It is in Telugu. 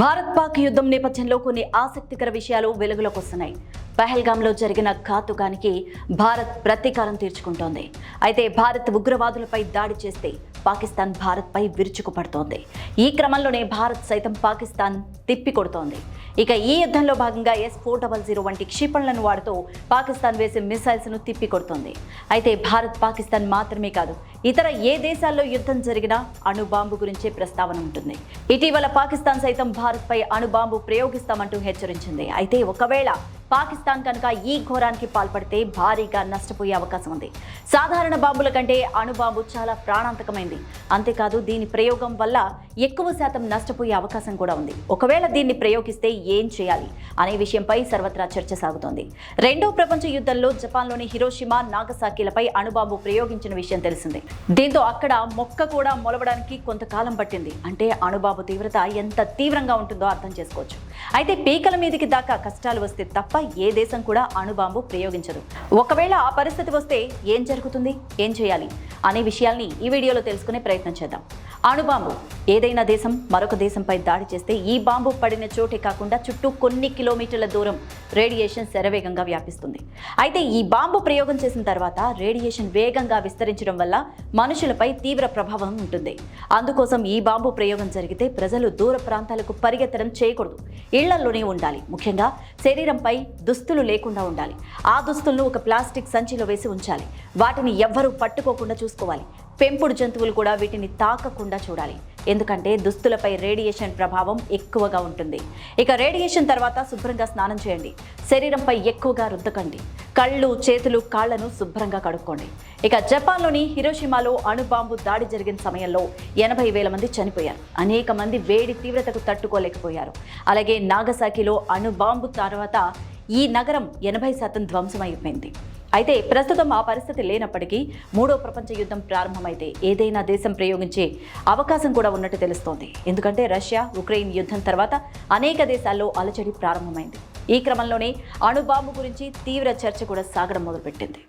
భారత్ పాక్ యుద్ధం నేపథ్యంలో కొన్ని ఆసక్తికర విషయాలు వెలుగులోకి వస్తున్నాయి. పహల్గాంలో జరిగిన ఘాతుకానికి భారత్ ప్రతీకారం తీర్చుకుంటోంది. అయితే భారత్ ఉగ్రవాదులపై దాడి చేస్తే పాకిస్తాన్ భారత్పై విరుచుకుపడుతోంది. ఈ క్రమంలోనే భారత్ సైతం పాకిస్తాన్ తిప్పికొడుతోంది. ఇక ఈ యుద్ధంలో భాగంగా ఎస్ ఫోర్ డబల్ జీరో వంటి క్షిపణులను వాడుతూ పాకిస్తాన్ వేసే మిసైల్స్ను తిప్పికొడుతోంది. అయితే భారత్ పాకిస్తాన్ మాత్రమే కాదు ఇతర ఏ దేశాల్లో యుద్ధం జరిగినా అణుబాంబు గురించే ప్రస్తావన ఉంటుంది. ఇటీవల పాకిస్తాన్ సైతం భారత్పై అణుబాంబు ప్రయోగిస్తామంటూ హెచ్చరించింది. అయితే ఒకవేళ పాకిస్తాన్ కనుక ఈ ఘోరానికి పాల్పడితే భారీగా నష్టపోయే అవకాశం ఉంది. సాధారణ బాంబుల కంటే అణుబాంబు చాలా ప్రాణాంతకమైంది. అంతేకాదు దీని ప్రయోగం వల్ల ఎక్కువ శాతం నష్టపోయే అవకాశం కూడా ఉంది. ఒకవేళ దీన్ని ప్రయోగిస్తే ఏం చేయాలి అనే విషయంపై సర్వత్రా చర్చ సాగుతోంది. రెండో ప్రపంచ యుద్ధంలో జపాన్లోని హిరోషిమా నాగసాకిలపై అణుబాంబు ప్రయోగించిన విషయం తెలిసిందే. దీంతో అక్కడ మొక్క కూడా మొలవడానికి కొంతకాలం పట్టింది. అంటే అణుబాంబు తీవ్రత ఎంత తీవ్రంగా ఉంటుందో అర్థం చేసుకోవచ్చు. అయితే పీకల మీదకి దాకా కష్టాలు వస్తే తప్ప ఏ దేశం కూడా అణుబాంబు ప్రయోగించదు. ఒకవేళ ఆ పరిస్థితి వస్తే ఏం జరుగుతుంది? ఏం చేయాలి? అనే విషయాల్ని ఈ వీడియోలో తెలుసుకునే ప్రయత్నం చేద్దాం. అణుబాంబు ఏదైనా దేశం మరొక దేశంపై దాడి చేస్తే ఈ బాంబు పడిన చోటే కాకుండా చుట్టూ కొన్ని కిలోమీటర్ల దూరం రేడియేషన్ శరవేగంగా వ్యాపిస్తుంది. అయితే ఈ బాంబు ప్రయోగం చేసిన తర్వాత రేడియేషన్ వేగంగా విస్తరించడం వల్ల మనుషులపై తీవ్ర ప్రభావం ఉంటుంది. అందుకోసం ఈ బాంబు ప్రయోగం జరిగితే ప్రజలు దూర ప్రాంతాలకు పరిగెత్తడం చేయకూడదు. ఇళ్ళలోనే ఉండాలి. ముఖ్యంగా శరీరంపై దుస్తులు లేకుండా ఉండాలి. ఆ దుస్తులను ఒక ప్లాస్టిక్ సంచిలో వేసి ఉంచాలి. వాటిని ఎవ్వరూ పట్టుకోకుండా చూసుకోవాలి. పెంపుడు జంతువులు కూడా వీటిని తాకకుండా చూడాలి. ఎందుకంటే దుస్తులపై రేడియేషన్ ప్రభావం ఎక్కువగా ఉంటుంది. ఇక రేడియేషన్ తర్వాత శుభ్రంగా స్నానం చేయండి. శరీరంపై ఎక్కువగా రుద్దకండి. కళ్ళు చేతులు కాళ్ళను శుభ్రంగా కడుక్కోండి. ఇక జపాన్లోని హిరోషిమాలో అణుబాంబు దాడి జరిగిన సమయంలో ఎనభై వేల మంది చనిపోయారు. అనేక మంది వేడి తీవ్రతకు తట్టుకోలేకపోయారు. అలాగే నాగసాకిలో అణుబాంబు తర్వాత ఈ నగరం ఎనభై శాతం ధ్వంసమైపోయింది అయితే ప్రస్తుతం ఆ పరిస్థితి లేనప్పటికీ మూడో ప్రపంచ యుద్ధం ప్రారంభమైతే ఏదైనా దేశం ప్రయోగించే అవకాశం కూడా ఉన్నట్టు తెలుస్తోంది. ఎందుకంటే రష్యా ఉక్రెయిన్ యుద్ధం తర్వాత అనేక దేశాల్లో అలచడి ప్రారంభమైంది. ఈ క్రమంలోనే అణుబాంబు గురించి తీవ్ర చర్చ కూడా సాగడం మొదలుపెట్టింది.